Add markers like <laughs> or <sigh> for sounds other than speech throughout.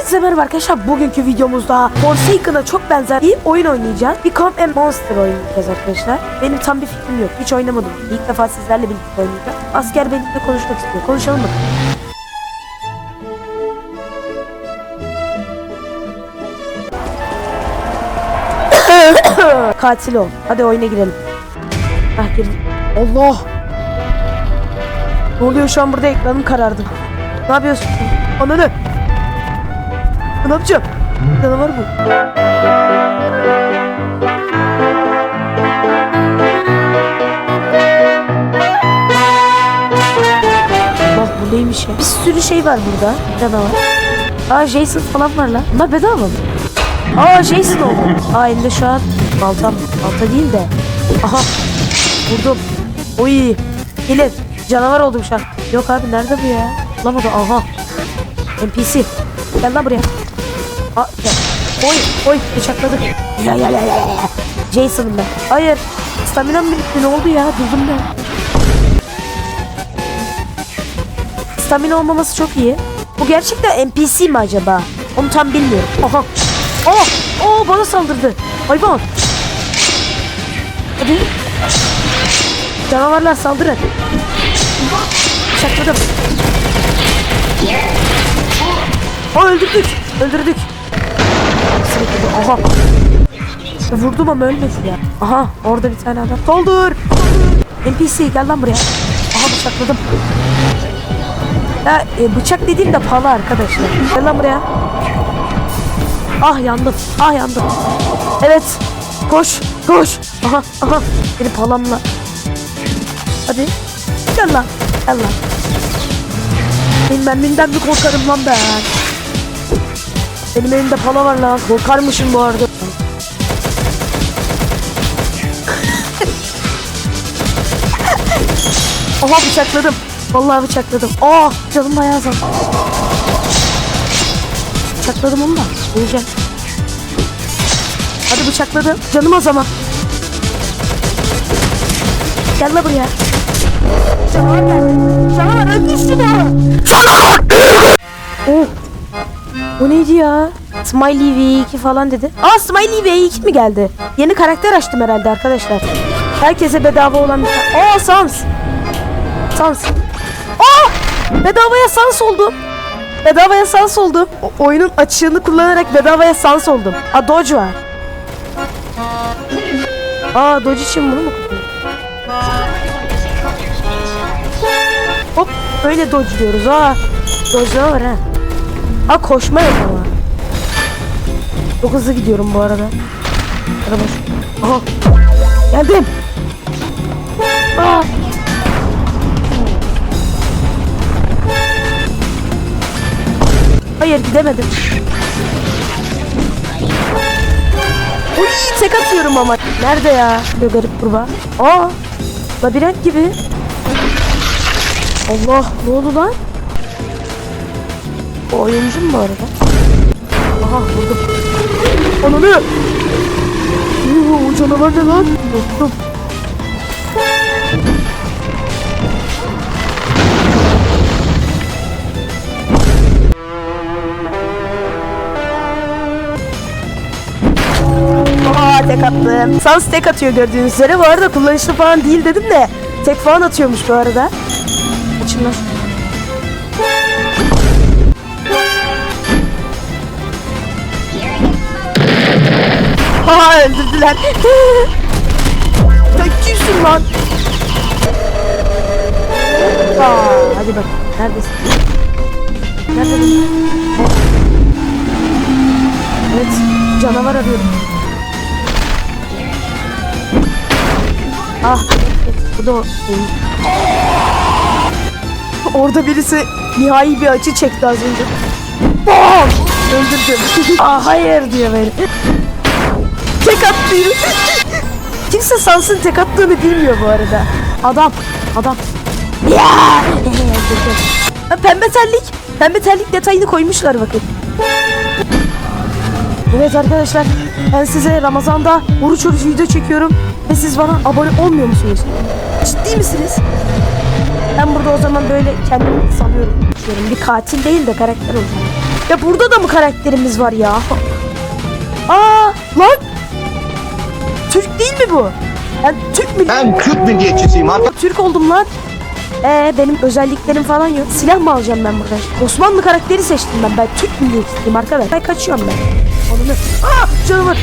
Hepinize merhaba arkadaşlar. Bugünkü videomuzda Forsaken'a çok benzer bir oyun oynayacağız. Camp and Monster oynayacağız arkadaşlar. Benim tam bir fikrim yok. Hiç oynamadım. İlk defa sizlerle birlikte oynayacağım. Asker benimle konuşmak istiyor. Konuşalım bakalım. <coughs> Katil ol. Hadi oyuna girelim. Ah girdim. Allah! Ne oluyor şu an burada ekranım karardı. Ne yapıyorsun? Ananı! Ne yapacağım? Canavar bu. Bak bu neymiş ya? Bir sürü şey var burada. Canavar. Aa Jason falan var lan. Bunlar bedava mı? Aa Jason oldu. Aa elinde şu an baltam. Balta değil de. Aha. Vurdum. Oy. Gelin. Canavar oldum şu an. Yok abi nerede bu ya? Bulamadı. Aha. NPC. Gel lan buraya. Gel. Oy. Oy. Bıçakladık. Jason'ım ben. Hayır. Staminam bitti. Ne oldu ya? Durdum ben. Stamina olmaması çok iyi. Bu gerçekten NPC mi acaba? Onu tam bilmiyorum. Aha. Oh! Oh bana saldırdı. Hayvan. Hadi. Canavarlar saldırın. Bıçakladım. Aa öldürdük. Öldürdük. Aha. Vurdum ama ölmedi ya. Aha orada bir tane adam. Soldur. NPC gel lan buraya. Aha bıçakladım. Ya e, bıçak dediğim de pahalı arkadaşlar. Gel lan buraya. Ah yandım. Ah yandım. Evet. Koş. Koş. Aha. Aha. Beni palamla. Hadi. Gel lan. Gel lan. Benim mermimden mi korkarım lan ben? Benim elimde pala var lan. Korkarmışım bu arada. <laughs> Aha bıçakladım. Vallahi bıçakladım. Aa canım bayağı azaldı. Bıçakladım onu da. Öleceğim. Hadi bıçakladım. Canım az ama. Gel la buraya. Canavar geldi. Canavar öldür şunu. Canavar. Oh. O neydi ya? Smiley V2 falan dedi. Aa Smiley V2 mi geldi? Yeni karakter açtım herhalde arkadaşlar. Herkese bedava olan bir. Aa Sans. Sans. Aa! Bedavaya sans oldum. Bedavaya sans oldum. O- oyunun açığını kullanarak bedavaya sans oldum. Aa Dodge var. Aa Dodge için bunu mu? Hop böyle Dodge diyoruz. Aa Dodge var ha. Aa koşma yok ama. Çok hızlı gidiyorum bu arada. Araba şu- Aha. Geldim. Aa. Hayır gidemedim. Uy tek atıyorum ama. Nerede ya? Böyle garip kurbağa. Aa labirent gibi. Allah ne oldu lan? O oyuncu mu bu arada? Aha vurdum. Ananı! Oo, o canavar ne lan? Aa tek attım. Sans tek atıyor gördüğünüz üzere. Bu arada kullanışlı falan değil dedim de. Tek falan atıyormuş bu arada. Açın lan. Ha öldürdüler. Sen kimsin lan? Aa, hadi bak. Neredesin? Neredesin? Evet. Canavar arıyorum. Ah. Bu da o. Orada birisi nihai bir açı çekti az önce. Bam! Öldürdüm. Aa <laughs> hayır diyor beni. Tek attı. Kimse sansın tek attığını bilmiyor bu arada. Adam. Adam. Ha, pembe terlik. Pembe terlik detayını koymuşlar bakın. Evet arkadaşlar ben size Ramazan'da oruç oruç video çekiyorum ve siz bana abone olmuyor musunuz? Ciddi misiniz? Ben burada o zaman böyle kendimi salıyorum. Diyorum, Bir katil değil de karakter olacağım. Ya burada da mı karakterimiz var ya? Aa lan! Türk değil mi bu? Ben Türk mü? Ben Türk milliyetçisiyim arkadaş. Türk oldum lan. Ee benim özelliklerim falan yok. Silah mı alacağım ben burada? Osmanlı karakteri seçtim ben. Ben Türk milliyetçisiyim arkadaş. Ben kaçıyorum ben. Onu Aa canavar.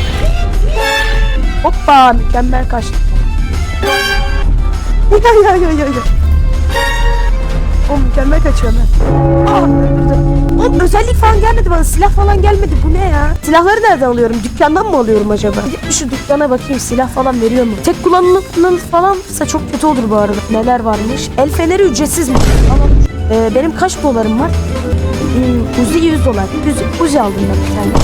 Hoppa mükemmel kaçtım. <laughs> Ya ya ya ya ya. O mükemmel kaçıyorum ben. Aa öldürdüm. Oğlum özellik falan gelmedi bana. Silah falan gelmedi. Bu ne ya? Silahları nereden alıyorum? Dükkandan mı alıyorum acaba? Gidip şu dükkana bakayım. Silah falan veriyor mu? Tek kullanımlı falansa çok kötü olur bu arada. Neler varmış? El feneri ücretsiz mi? Ee, benim kaç dolarım var? Hmm, Uzi 100 dolar. Uzi, Uzi aldım ben bir tane.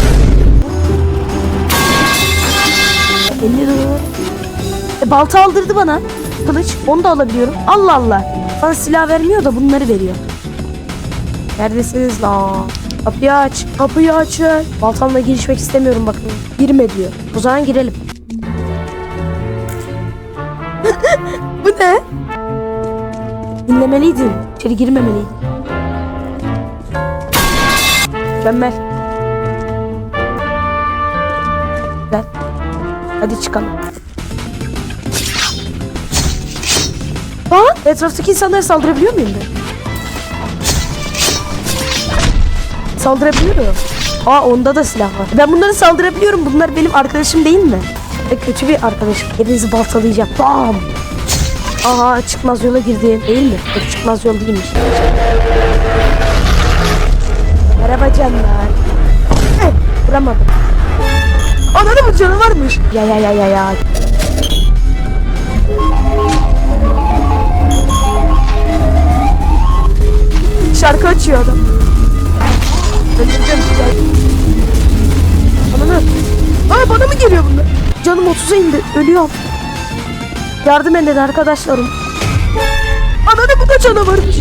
50 dolar. E, balta aldırdı bana. Kılıç. Onu da alabiliyorum. Allah Allah. Bana silah vermiyor da bunları veriyor. Neredesiniz lan? Kapıyı aç. Kapıyı aç. Baltamla girişmek istemiyorum bakın. Girme diyor. O zaman girelim. <laughs> Bu ne? Dinlemeliydin. İçeri girmemeliydin. Mükemmel. Gel. Hadi çıkalım. Aa, etraftaki insanlara saldırabiliyor muyum ben? Saldırabiliyorum. Aa onda da silah var. Ben bunları saldırabiliyorum. Bunlar benim arkadaşım değil mi? Ve kötü bir arkadaşım. Hepinizi baltalayacağım. Bam! Aha çıkmaz yola girdim. Değil mi? Yok, çıkmaz yol değilmiş. Merhaba canlar. Eh, vuramadım. Ananı mı canı varmış? Ya ya ya ya ya. Şarkı açıyor adam. Öldüreceğim. Ananı. Aa bana mı geliyor bunlar? Canım 30'a indi. Ölüyorum. Yardım edin arkadaşlarım. Ananı bu da canavarmış.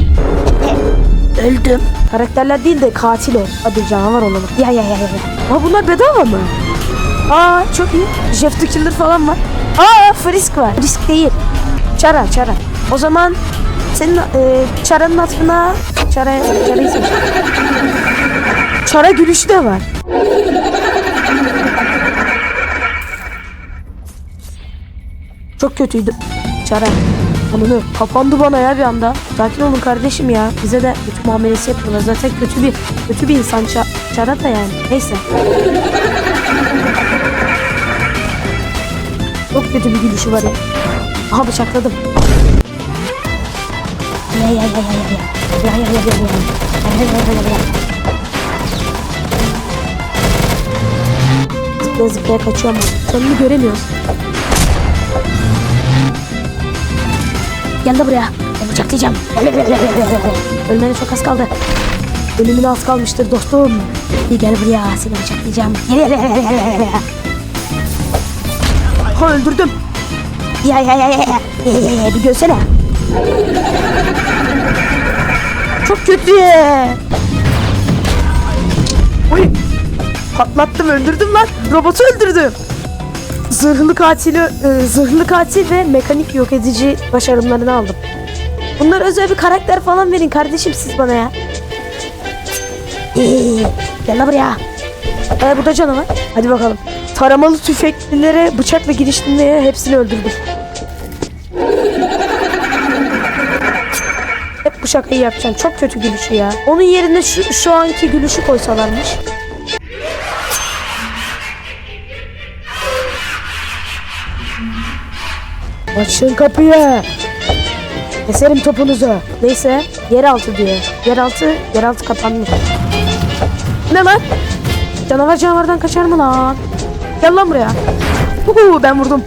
Öldüm. Karakterler değil de katil o. Hadi canavar olalım. Ya ya ya ya. Aa bunlar bedava mı? Aa çok iyi. Jeff the Killer falan var. Aa Frisk var. Frisk değil. Çara çara. O zaman senin e, çaranın hatırına çara çarayı. Çara gülüşü de var. Çok kötüydü. Çara. Ananı kapandı bana ya bir anda. Sakin olun kardeşim ya. Bize de kötü muamelesi yapıyorlar. Zaten kötü bir kötü bir insan ça Çara da yani. Neyse. Çok kötü bir gülüşü var ya. Aha bıçakladım. Ya ya ya ya ya. Ya ya ya ya ya. Ya ya ya ya ya. Zıplaya zıplaya kaçıyor ama sonunu göremiyoruz. Gel de buraya. Ben bıçaklayacağım. Ölmene çok az kaldı. Ölümüne az kalmıştır dostum. İyi gel buraya seni bıçaklayacağım. Ha öldürdüm. Ya. Ya, ya, ya, Bir görsene. Çok kötü. Patlattım öldürdüm lan. Robotu öldürdüm. Zırhlı katili, e, zırhlı katil ve mekanik yok edici başarımlarını aldım. Bunlar özel bir karakter falan verin kardeşim siz bana ya. İyi, <laughs> gel lan buraya. Ee, bu da canavar. Hadi bakalım. Taramalı tüfeklilere bıçakla giriştiğinde hepsini öldürdüm. Hep bu şakayı yapacağım. Çok kötü gülüşü ya. Onun yerine şu, şu anki gülüşü koysalarmış. Açın kapıyı. Keserim topunuzu. Neyse yeraltı diyor. Yeraltı, yeraltı kapanmış. Ne lan? Canavar canavardan kaçar mı lan? Gel lan buraya. Uhu, ben vurdum.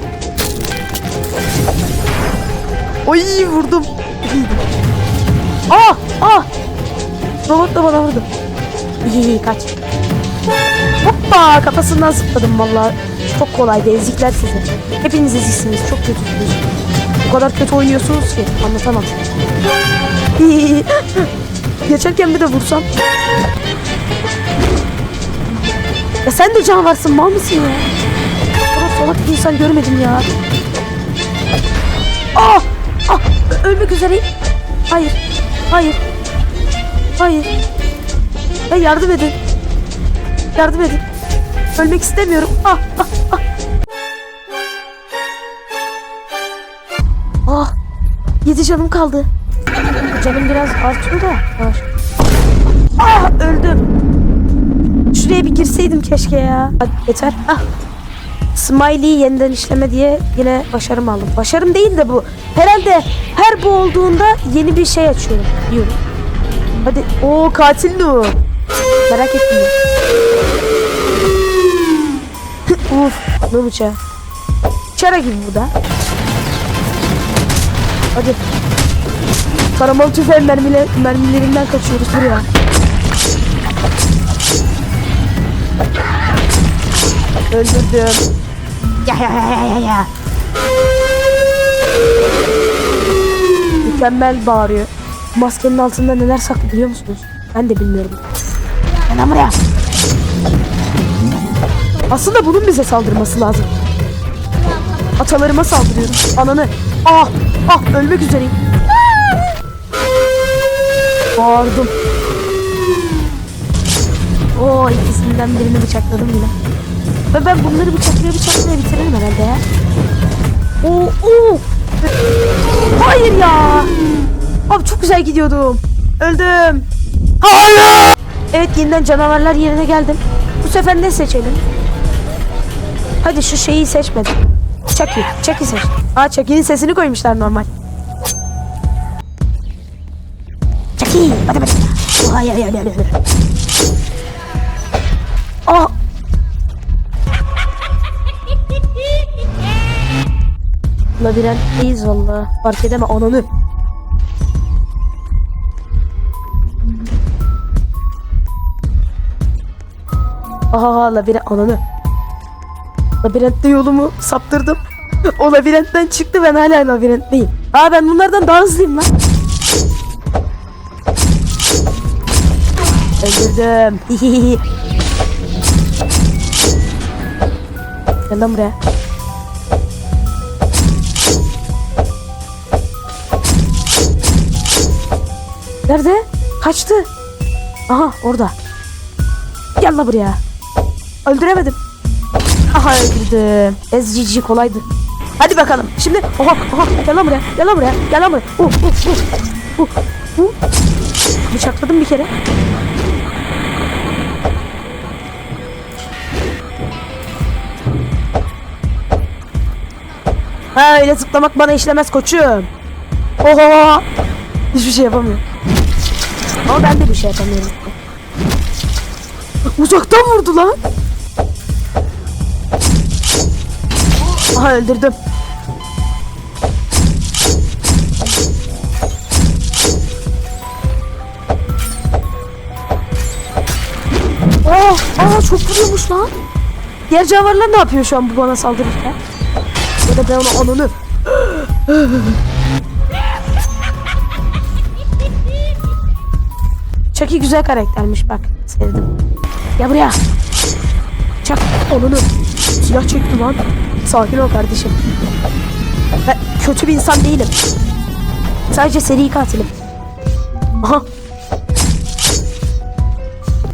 Oy vurdum. ah ah. Robot da bana vurdu. İyi kaç. Hoppa kafasından zıpladım vallahi. Çok kolaydı ezikler sizi. Hepiniz eziksiniz çok kötüsünüz. O kadar kötü oynuyorsunuz ki anlatamam. <laughs> Geçerken bir de vursam. Ya sen de canavarsın mal mısın ya? Salak salak bir insan görmedim ya. Ah! Ah! Ölmek üzereyim. Hayır. Hayır. Hayır. Ya yardım edin. Yardım edin. Ölmek istemiyorum. Ah ah ah. Ah. Yedi canım kaldı. Canım biraz artıyor da. Yavaş. Ah öldüm. Şuraya bir girseydim keşke ya. Hadi yeter. Ah. Smiley'i yeniden işleme diye yine başarım aldım. Başarım değil de bu. Herhalde her bu olduğunda yeni bir şey açıyorum. Diyorum. Hadi. o katil Nu. Merak ettim. Uf. Ne bıçağı. Çara gibi bu da. Hadi. Karamol tüfeği mermile, mermilerinden kaçıyoruz buraya. Öldürdüm. Ya ya ya ya ya. Mükemmel bağırıyor. Maskenin altında neler saklı biliyor musunuz? Ben de bilmiyorum. Gel buraya. Aslında bunun bize saldırması lazım. Atalarıma saldırıyorum. Ananı. Ah! Ah! Ölmek üzereyim. Bağırdım. Oo ikisinden birini bıçakladım bile. Ve ben bunları bıçaklaya bıçaklaya bitiririm herhalde ya. Oo, oo. Hayır ya. Abi çok güzel gidiyordum. Öldüm. Hayır. Evet yeniden canavarlar yerine geldim. Bu sefer ne seçelim? Hadi şu şeyi seçmedim. Chucky. Chucky seç. Aa Chucky'nin sesini koymuşlar normal. Chucky. Hadi hadi. Oh, hayır hayır hayır. hayır. Aa. Labirentteyiz valla. Fark edeme ananı. Aha labirent ananı. Labirentte yolumu saptırdım. O labirentten çıktı ben hala labirentteyim. Aa ben bunlardan daha hızlıyım lan. Öldürdüm. <laughs> Gel lan buraya. Nerede? Kaçtı. Aha orada. Gel la buraya. Öldüremedim. Aha öldürdüm. Ezcici kolaydı. Hadi bakalım. Şimdi oha oha gel lan buraya. Gel lan buraya. Gel lan buraya. Uh, uh, uh. Uh, uh. Bıçakladım bir kere. Ha öyle zıplamak bana işlemez koçum. Oha. Hiçbir şey yapamıyorum. Ama ben de bir şey yapamıyorum. Uzaktan vurdu lan. Aha öldürdüm. Oh, aa çok vuruyormuş lan. Diğer canavarlar ne yapıyor şu an bu bana saldırırken? Ya da ben ona ananı. Chucky güzel karaktermiş bak. Sevdim. Ya buraya. Çak onunu. Silah çekti lan. Sakin ol kardeşim. Ben kötü bir insan değilim. Sadece seri katilim. Aha.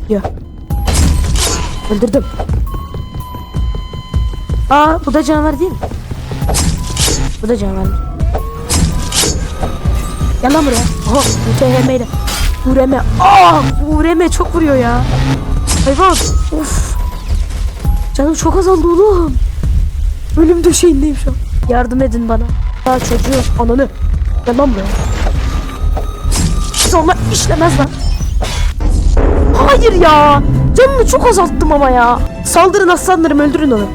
Ya. Öldürdüm. Aa bu da canavar değil mi? Bu da canavar. Gel lan buraya. Aha UTHM ile. Vureme. Aa vureme çok vuruyor ya. Hayvan. Of. Canım çok azaldı oğlum. Ölüm döşeğindeyim şu an. Yardım edin bana. Aa çocuğu ananı. Gel lan buraya. Sonra işlemez lan. Hayır ya. Canını çok azalttım ama ya. Saldırın aslanlarım öldürün onu.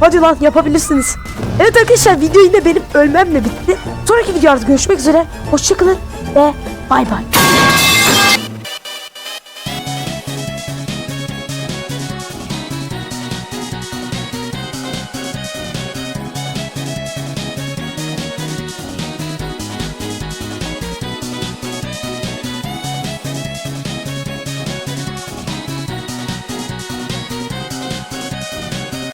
Hadi lan yapabilirsiniz. Evet arkadaşlar video yine benim ölmemle bitti. Sonraki videolarda görüşmek üzere. Hoşçakalın ve bay bay.